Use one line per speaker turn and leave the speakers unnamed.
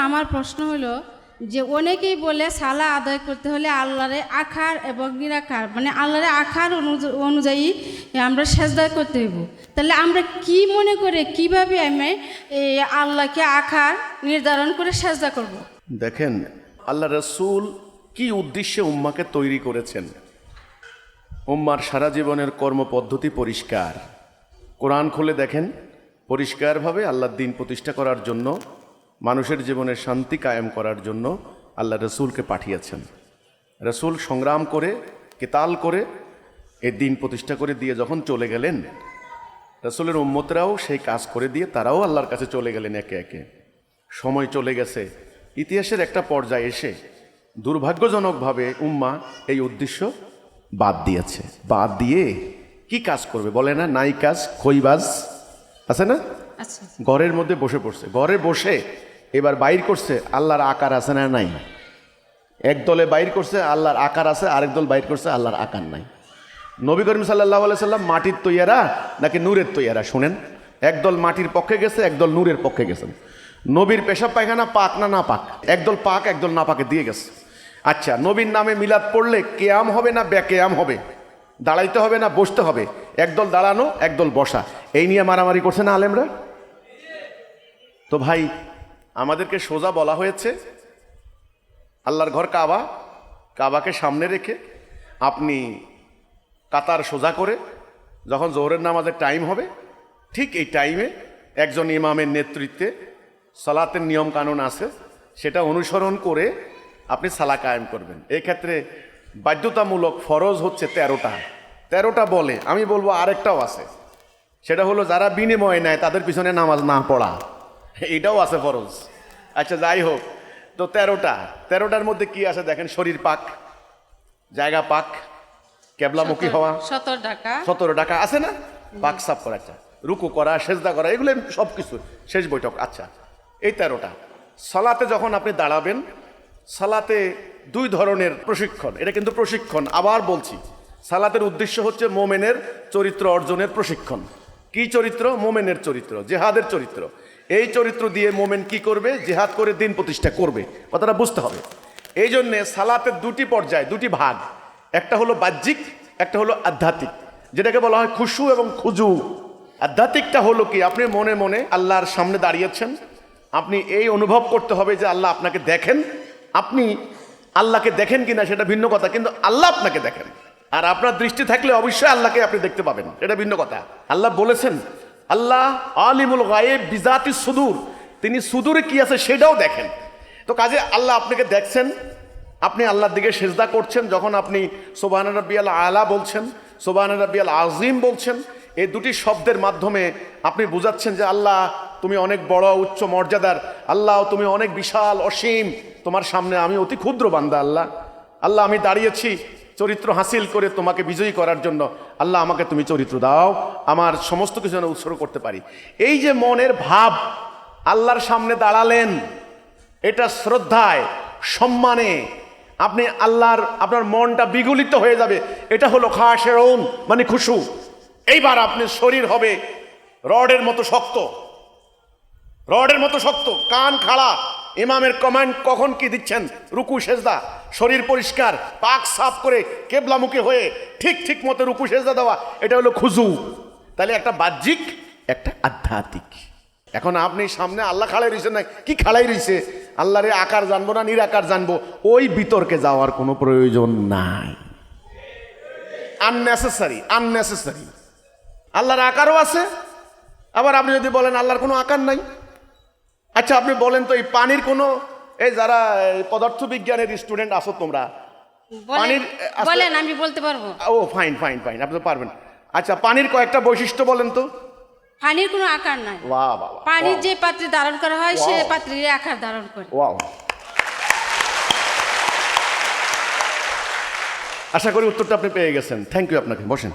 আমার প্রশ্ন হলো যে অনেকেই বলে সালা আদায় করতে হলে আল্লাহরে আখার এবং নিরাকার মানে আল্লাহরে আখার অনুয- অনুযায়ী আমরা সেজদা করতে হইব। তাহলে আমরা কি মনে করে কীভাবে আমি এই আল্লাহকে আখার নির্ধারণ করে সেজদা করব।
দেখেন, আল্লাহ রসুল কি উদ্দেশ্যে উম্মাকে তৈরি করেছেন? উম্মার সারা জীবনের কর্মপদ্ধতি পরিষ্কার। কোরআন খুলে দেখেন, পরিষ্কারভাবে আল্লাহর দিন প্রতিষ্ঠা করার জন্য মানুষের জীবনের শান্তি কায়েম করার জন্য আল্লাহ রসুলকে পাঠিয়েছেন। রসুল সংগ্রাম করে কেতাল করে এই দিন প্রতিষ্ঠা করে দিয়ে যখন চলে গেলেন রসুলের উম্মতরাও সেই কাজ করে দিয়ে তারাও আল্লাহর কাছে চলে গেলেন একে একে। সময় চলে গেছে ইতিহাসের একটা পর্যায়ে এসে দুর্ভাগ্যজনকভাবে উম্মা এই উদ্দেশ্য বাদ দিয়েছে। বাদ দিয়ে কি কাজ করবে বলে না? নাই কাজ খইবাজ আছে না? ঘরের মধ্যে বসে পড়ছে। ঘরে বসে এবার বাইর করছে, আল্লাহর আকার আছে না নাই? এক দলে বাইর করছে, আল্লাহর আকার আছে, আরেক দল বাইর করছে, আল্লাহর আকার নাই। নবী করিম সাল্লাহ সাল্লাম মাটির তৈয়ারা নাকি নূরের তৈয়ারা, শুনেন? একদল মাটির পক্ষে গেছে একদল নূরের পক্ষে গেছেন নবীর পেশাব পায়খানা পাক না না পাক? একদল পাক একদল না পাকে দিয়ে গেছে। আচ্ছা নবীর নামে মিলাদ পড়লে কেয়াম হবে না ব্যাকেয়াম হবে? দাঁড়াইতে হবে না বসতে হবে? একদল দাঁড়ানো একদল বসা। এই নিয়ে মারামারি করছে না আলেমরা? তো ভাই আমাদেরকে সোজা বলা হয়েছে, আল্লাহর ঘর কাবা, কাবাকে সামনে রেখে আপনি কাতার সোজা করে, যখন জোহরের নামাজের টাইম হবে, ঠিক এই টাইমে একজন ইমামের নেতৃত্বে সালাতের নিয়ম কানুন আছে, সেটা অনুসরণ করে আপনি সালা কায়েম করবেন। এই ক্ষেত্রে বাধ্যতামূলক ফরজ হচ্ছে তেরোটা। তেরোটা বলে, আমি বলব আরেকটাও আছে। সেটা হলো, যারা বিনিময় নেয়, তাদের পিছনে নামাজ না পড়া। এটাও আছে ফরজ। আচ্ছা যাই হোক তো তেরোটা। তেরোটার মধ্যে কি আছে দেখেন? শরীর পাক জায়গা পাক কেবলামুখী হওয়া।
সত্তর টাকা
সতেরো টাকা আছে না? পাক সাফ করা আচ্ছা। রুকু করা সেজদা করা এগুলো সব কিছু শেষ বৈঠক আচ্ছা। এই তেরোটা। সালাতে যখন আপনি দাঁড়াবেন সালাতে দুই ধরনের প্রশিক্ষণ এটা কিন্তু প্রশিক্ষণ। আবার বলছি সালাতের উদ্দেশ্য হচ্ছে মোমেনের চরিত্র অর্জনের প্রশিক্ষণ। কি চরিত্র? মোমেনের চরিত্র জেহাদের চরিত্র। এই চরিত্র দিয়ে মোমেন কি করবে? জেহাদ করে দিন প্রতিষ্ঠা করবে। কথাটা বুঝতে হবে। এই জন্যে সালাতের দুটি পর্যায়, দুটি ভাগ। একটা হলো বাহ্যিক, একটা হলো আধ্যাত্মিক। যেটাকে বলা হয় খুশু এবং খুজু। আধ্যাত্মিকটা হলো কি? আপনি মনে মনে আল্লাহর সামনে দাঁড়িয়েছেন। আপনি এই অনুভব করতে হবে যে আল্লাহ আপনাকে দেখেন। আপনি আল্লাহকে দেখেন কিনা সেটা ভিন্ন কথা, কিন্তু আল্লাহ আপনাকে দেখেন। আর আপনার দৃষ্টি থাকলে অবশ্যই আল্লাহকে আপনি দেখতে পাবেন। এটা ভিন্ন কথা। আল্লাহ বলেছেন আল্লাহ আলিমুল গায়েব বিজাতি সুদূর। তিনি সুদূরে কি আছে সেটাও দেখেন। তো কাজে আল্লাহ আপনাকে দেখছেন, আপনি আল্লাহর দিকে সেজদা করছেন, যখন আপনি সোবান রব্বিয়াল আলা বলছেন সোবান রব্বিয়াল আজিম বলছেন, এই দুটি শব্দের মাধ্যমে আপনি বুঝাচ্ছেন যে আল্লাহ, তুমি অনেক বড়, উচ্চ মর্যাদার, আল্লাহ, তুমি অনেক বিশাল, অসীম, তোমার সামনে আমি অতি ক্ষুদ্র বান্দা, আল্লাহ। আল্লাহ, আমি দাঁড়িয়েছি চরিত্র হাসিল করে তোমাকে বিজয়ী করার জন্য আল্লাহ আমাকে তুমি চরিত্র দাও, আমার সমস্ত কিছু যেন উৎসর্গ করতে পারি। এই যে মনের ভাব আল্লাহর সামনে দাঁড়ালেন, এটা শ্রদ্ধায়, সম্মানে আপনি আল্লাহর, আপনার মনটা বিগলিত হয়ে যাবে। এটা হলো খাসেরৌন মানে খুশু। এইবার আপনি শরীর হবে রডের মতো শক্ত। রডের মতো শক্ত, কান খাড়া। ইমামের কমান্ড কখন কি দিচ্ছেন? রুকু, সেজদা, শরীর পরিষ্কার, পাক সাফ করে কেবলামুখী হয়ে ঠিক ঠিক মতো রুকু, সেজদা দেওয়া, এটা হলো খুজু। তাহলে একটা বাহ্যিক, একটা আধ্যাত্মিক। এখন আপনি সামনে আল্লাহ খাড়াই রয়েছে না, কি খাড়াই রয়েছে? আল্লাহরে আকার জানব না নিরাকার জানব, ওই বিতর্কে যাওয়ার কোনো প্রয়োজন নাই। আননেসেসারি আননেসেসারি আল্লাহর আকারও আছে, আবার আপনি যদি বলেন আল্লাহর কোনো আকার নাই। আচ্ছা আপনি বলেন তো এই পানির কোনো এই যারা পদার্থবিজ্ঞানের স্টুডেন্ট আসো তোমরা? পানির,
বলেন আমি বলতে পারব।
ও ফাইন ফাইন ফাইন আপনি তো পারবেন। আচ্ছা পানির কয়েকটা বৈশিষ্ট্য বলেন তো।
পানির কোনো আকার নাই।
বাহ বাহ
পানির যে পাত্রে ধারণ করা হয় সে. পাত্রের আকার ধারণ করে।
ওয়াও আশা করি উত্তরটা আপনি পেয়ে গেছেন। থ্যাংক ইউ আপনাকে বসেন।